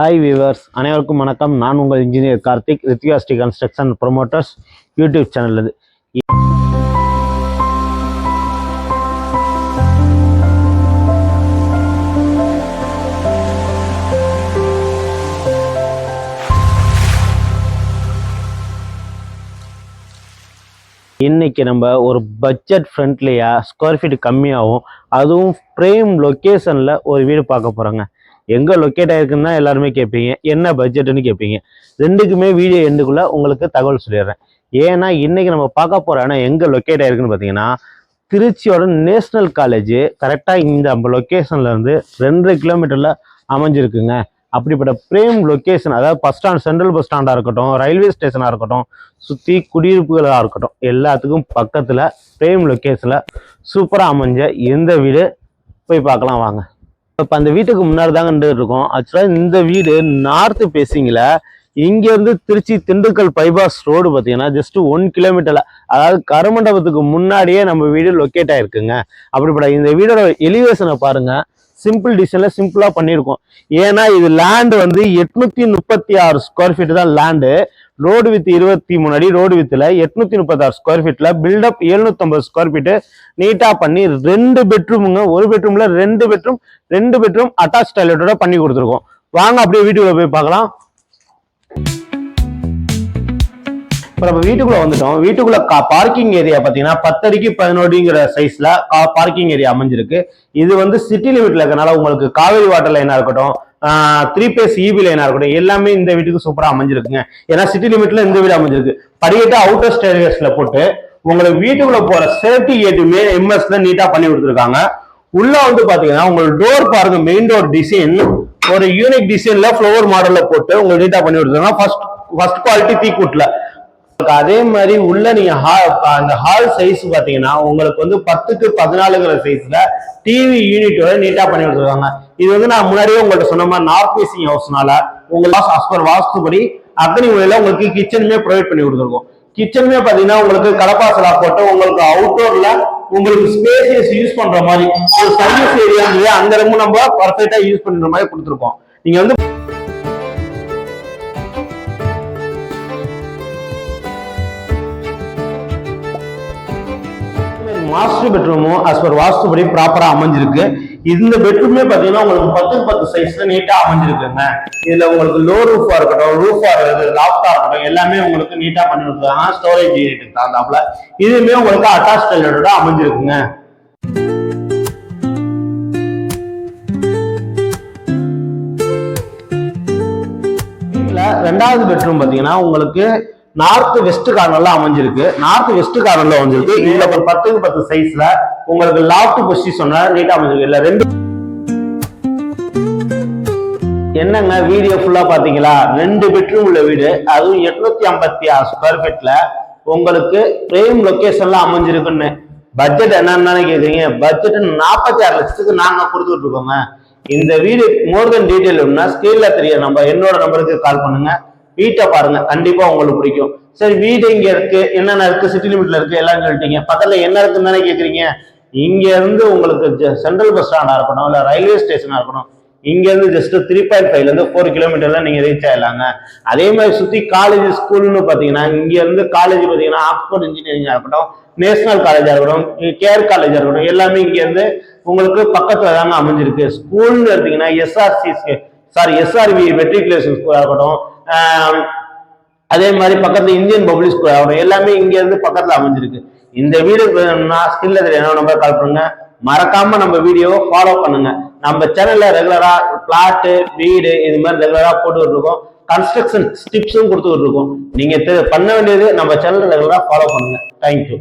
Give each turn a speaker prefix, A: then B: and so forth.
A: Hi viewers அனைவருக்கும் வணக்கம். நான் உங்கள் engineer Karthik Rithyasti construction promoters YouTube channel இது இன்னைக்கு நம்ம ஒரு பட்ஜெட் ஃப்ரெண்ட்லியா ஸ்கொயர் ஃபீட் கம்மியாகவும் அதுவும் ஃப்ரேம் லொக்கேஷனில் ஒரு வீடு பார்க்க போகிறோங்க எங்கே லொக்கேட் ஆயிருக்குன்னு தான் எல்லாருமே கேட்பீங்க. என்ன பட்ஜெட்டுன்னு கேட்பீங்க. ரெண்டுக்குமே வீடியோ எண்டுக்குள்ளே உங்களுக்கு தகவல் சொல்லிடுறேன். ஏன்னா இன்றைக்கி நம்ம பார்க்க போகிற இடம் எங்கே லொக்கேட் ஆயிருக்குன்னு பார்த்தீங்கன்னா திருச்சியோட நேஷ்னல் காலேஜ் கரெக்டாக இந்த நம்ம லொக்கேஷன்லேருந்து ரெண்டரை கிலோமீட்டரில் அமைஞ்சிருக்குங்க. அப்படிப்பட்ட பிரேம் லொக்கேஷன் அதாவது பஸ் ஸ்டாண்ட் சென்ட்ரல் பஸ் ஸ்டாண்டாக இருக்கட்டும் ரயில்வே ஸ்டேஷனாக இருக்கட்டும் சுற்றி குடியிருப்புகளாக இருக்கட்டும் எல்லாத்துக்கும் பக்கத்தில் பிரேம் லொக்கேஷனில் சூப்பராக அமைஞ்ச எந்த வீடு போய் பார்க்கலாம் வாங்க. இப்போ அந்த வீட்டுக்கு முன்னாடி தாங்க இருக்கோம். ஆக்சுவலாக இந்த வீடு நார்த்து பேசிங்கில் இங்கேருந்து திருச்சி திண்டுக்கல் பைபாஸ் ரோடு பார்த்தீங்கன்னா ஜஸ்ட் ஒன் கிலோமீட்டரில் அதாவது கருமண்டபத்துக்கு முன்னாடியே நம்ம வீடு லொக்கேட் ஆகிருக்குங்க அப்படிப்பட்ட இந்த வீடோட எலிவேஷனை பாருங்கள் சிம்பிள் டிசைனில் சிம்பிளாக பண்ணியிருக்கோம். ஏன்னா இது லேண்டு வந்து எட்நூற்றி முப்பத்தி ஆறு ஸ்கொயர் ஃபீட் தான் லேண்டு ரோடு வித் இருபத்தி மூணு அடி ரோடு வித்தில் எட்நூத்தி முப்பத்தாறு ஸ்கொயர் ஃபீட்ல பில்டப் எழுநூத்தம்பது ஸ்கொயர் ஃபீட்டு நீட்டா பண்ணி ரெண்டு பெட்ரூமுங்க ஒரு பெட்ரூம்ல ரெண்டு பெட்ரூம் ரெண்டு பெட்ரூம் அட்டாச் டாய்லெட்டோட பண்ணி கொடுத்துருக்கோம். வாங்க அப்படியே வீட்டுக்குள்ள போய் பார்க்கலாம். இப்போ நம்ம வீட்டுக்குள்ள வந்துட்டோம். வீட்டுக்குள்ள பார்க்கிங் ஏரியா பார்த்தீங்கன்னா பத்தடிக்கு பதினோடிங்கிற சைஸ்ல பார்க்கிங் ஏரியா அமைஞ்சிருக்கு. இது வந்து சிட்டி லிமிட்ல இருக்கனால உங்களுக்கு காவேரி வாட்டர் லைனா இருக்கட்டும் த்ரீ பேஸ் இபி லைனா இருக்கட்டும் எல்லாமே இந்த வீட்டுக்கு சூப்பரா அமைஞ்சிருக்குங்க. ஏன்னா சிட்டி லிமிட்ல இந்த வீடு அமைஞ்சிருக்கு. படிக்கட்டு அவுட்டர் ஸ்டேரியஸ்ல போட்டு உங்களுக்கு வீட்டுக்குள்ள போற சேஃப்டி கேட்டுமே எம்எஸ்ல நீட்டா பண்ணி கொடுத்துருக்காங்க. உள்ள வந்து பாத்தீங்கன்னா உங்களுக்கு டோர் பாருங்க மெயின் டோர் டிசைன் ஒரு யூனிக் டிசைன்ல ஃப்ளவர் மாடல்ல போட்டு உங்களுக்கு நீட்டா பண்ணி கொடுத்துருக்காங்க. ஃபர்ஸ்ட் ஃபர்ஸ்ட் குவாலிட்டி தீக்குட்ல அதே மாதிரி உள்ள நீங்க ஹால் அந்த ஹால் சைஸ் பாத்தீங்கன்னா உங்களுக்கு வந்து பத்துக்கு பதினாலுங்கிற சைஸ்ல டிவி யூனிட்டோட நீட்டா பண்ணி கொடுத்துருக்காங்க. இது வந்து நான் முன்னாடியே உங்கள்ட்ட சொன்ன மாதிரி நார்த் ஃபேசிங் ஹவுஸ்னால உங்களுக்கு அஸ்பர் வாஸ்துபடி அக்னி முறையில உங்களுக்கு கிச்சனுமே ப்ரொவைட் பண்ணி கொடுத்துருக்கோம். கிச்சனுமே பாத்தீங்கன்னா உங்களுக்கு கடப்பாசலா போட்டு உங்களுக்கு அவுட்டோர்ல உங்களுக்கு ஸ்பேசியஸ் யூஸ் பண்ற மாதிரி ஒரு சர்வீஸ் ஏரியா அந்த இடமும் நம்ம பர்ஃபெக்டா யூஸ் பண்ற மாதிரி கொடுத்துருக்கோம். நீங்க வந்து மாஸ்டர் பெட்ரூமும் அஸ் பர் வாஸ்துபடி ப்ராப்பரா அமைஞ்சிருக்கு. இந்த பெட்ரூமே பாத்தீங்கன்னா உங்களுக்கு பத்து பத்து சைஸ்ல நீட்டா அமைஞ்சிருக்குங்க. இதுல உங்களுக்கு லோ ரூஃபா இருக்கட்டும் ரூஃபா லாஃப்டாக இருக்கட்டும் எல்லாமே உங்களுக்கு நீட்டா பண்ணி கொடுத்துருக்காங்க. ஸ்டோரேஜ் யூனிட் தகுந்தாப்புல. இதுவுமே உங்களுக்கு அட்டாச் டாய்லெட்டோட அமைஞ்சிருக்குங்க. ரெண்டாவது பெட்ரூம் பாத்தீங்கன்னா உங்களுக்கு நார்த் வெஸ்ட் கார்னர்ல அமைஞ்சிருக்கு. நார்த் வெஸ்ட் கார்னர்ல அமைஞ்சிருக்கு. இதுல ஒரு பத்துக்கு பத்து சைஸ்ல உங்களுக்கு லாஃப்ட் பொசிஷன் நீட்டா அமைஞ்சிருக்கு. இல்ல ரெண்டு என்னங்க வீடியோ ஃபுல்லா பாத்தீங்களா ரெண்டு பெட்ரூம் உள்ள வீடு. அதுவும் எட்நூத்தி ஐம்பத்தி ஆறு ஸ்கொயர் ஃபீட்ல உங்களுக்கு பிரேம் லொக்கேஷன்ல அமைஞ்சிருக்குன்னு. பட்ஜெட் என்னன்னு கேக்குறீங்க? பட்ஜெட் நாற்பத்தி ஆறு லட்சத்துக்கு நாங்க கொடுத்துட்டு இருக்கோங்க இந்த வீடு மோர் தென் டீட்டெயில் வேணும்னா ஸ்கிரீன்ல தெரிய நம்ம என்னோட நம்பருக்கு கால் பண்ணுங்க. வீட்டை பாருங்க கண்டிப்பா உங்களுக்கு பிடிக்கும். சரி வீடு இங்க இருக்கு என்னென்ன இருக்கு? சிட்டி லிமிட்ல இருக்கு எல்லாம் சொல்லிட்டீங்க பக்கத்துல என்ன இருக்குன்னு தானே கேக்குறீங்க? இங்க இருந்து உங்களுக்கு சென்ட்ரல் பஸ் ஸ்டாண்டா இருக்கணும் இல்ல ரயில்வே ஸ்டேஷனா இருக்கணும். இங்க இருந்து ஜஸ்ட் த்ரீ பாயிண்ட் ஃபைவ்ல இருந்து ஃபோர் கிலோமீட்டர்ல நீங்க ரீச் ஆயிடலாங்க. அதே மாதிரி சுத்தி காலேஜ் ஸ்கூல்னு பாத்தீங்கன்னா இங்க இருந்து காலேஜ் பாத்தீங்கன்னா ஆக்ஸ்போர்ட் இன்ஜினியரிங்கா இருக்கட்டும் நேஷனல் காலேஜா இருக்கட்டும் கேர் காலேஜா இருக்கட்டும் எல்லாமே இங்க இருந்து உங்களுக்கு பக்கத்துல தாங்க அமைஞ்சிருக்கு. ஸ்கூல்னு எடுத்தீங்கன்னா எஸ்ஆர்சி சாரி எஸ்ஆர்வி மெட்ரிகுலேஷன் ஸ்கூலா இருக்கட்டும் அதே மாதிரி பக்கத்துல இந்தியன் பப்ளிக் ஸ்கூல் அவர் எல்லாமே இங்க இருந்து பக்கத்துல அமைஞ்சிருக்கு. இந்த வீடு வேணும்னா ஸ்கில்ல என்ன நம்பர் கால் பண்ணுங்க. மறக்காம நம்ம வீடியோவை ஃபாலோ பண்ணுங்க. நம்ம சேனல்ல ரெகுலரா பிளாட்டு வீடு இது மாதிரி ரெகுலரா போட்டு இருக்கோம் கன்ஸ்ட்ரக்ஷன் டிப்ஸும் கொடுத்துட்டு இருக்கோம் நீங்க பண்ண வேண்டியது நம்ம சேனல் ரெகுலரா ஃபாலோ பண்ணுங்க. தேங்க்யூ